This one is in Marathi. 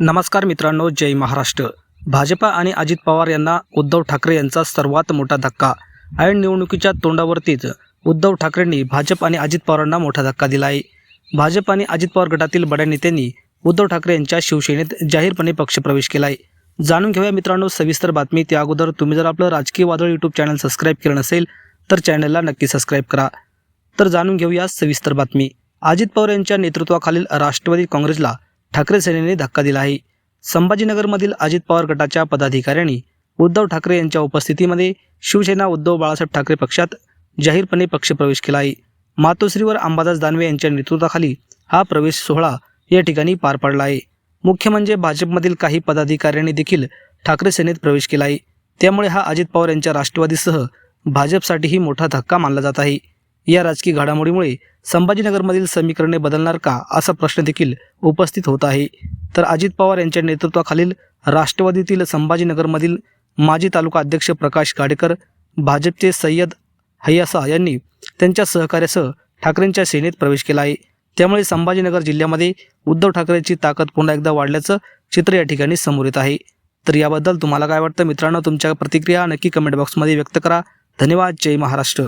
नमस्कार मित्रांनो जय महाराष्ट्र. भाजपा आणि अजित पवार यांना उद्धव ठाकरे यांचा सर्वात मोठा धक्का. ऐन निवडणुकीच्या तोंडावरतीच उद्धव ठाकरेंनी भाजप आणि अजित पवारांना मोठा धक्का दिला आहे भाजप आणि अजित पवार गटातील बड्या नेत्यांनी उद्धव ठाकरे यांच्या शिवसेनेत जाहीरपणे पक्षप्रवेश केला आहे जाणून घेऊया मित्रांनो सविस्तर बातमी. त्या अगोदर तुम्ही जर आपलं राजकीय वादळ यूट्यूब चॅनल सबस्क्राईब केलं नसेल तर चॅनलला नक्की सबस्क्राईब करा. तर जाणून घेऊया सविस्तर बातमी. अजित पवार यांच्या नेतृत्वाखालील राष्ट्रवादी काँग्रेसला ठाकरे सेनेने धक्का दिला आहे. संभाजीनगरमधील अजित पवार गटाच्या पदाधिकाऱ्यांनी उद्धव ठाकरे यांच्या उपस्थितीमध्ये शिवसेना उद्धव बाळासाहेब ठाकरे पक्षात जाहीरपणे पक्षप्रवेश केला आहे. मातोश्रीवर अंबादास दानवे यांच्या नेतृत्वाखाली हा प्रवेश सोहळा या ठिकाणी पार पडला आहे. मुख्य म्हणजे भाजपमधील काही पदाधिकाऱ्यांनी देखील ठाकरे सेनेत प्रवेश केला आहे. त्यामुळे हा अजित पवार यांच्या राष्ट्रवादीसह भाजपसाठीही मोठा धक्का मानला जात आहे. या राजकीय घडामोडीमुळे संभाजीनगरमधील समीकरणे बदलणार का असा प्रश्न देखील उपस्थित होत आहे. तर अजित पवार यांच्या नेतृत्वाखालील राष्ट्रवादीतील संभाजीनगरमधील माजी तालुका अध्यक्ष प्रकाश गाडेकर भाजपचे सय्यद हय्यासा यांनी त्यांच्या सहकार्यासह ठाकरेंच्या सेनेत प्रवेश केला आहे. त्यामुळे संभाजीनगर जिल्ह्यामध्ये उद्धव ठाकरेंची ताकद पुन्हा एकदा वाढल्याचं चित्र या ठिकाणी समोर येत आहे. तर याबद्दल तुम्हाला काय वाटतं मित्रांनो? तुमच्या प्रतिक्रिया नक्की कमेंट बॉक्समध्ये व्यक्त करा. धन्यवाद. जय महाराष्ट्र.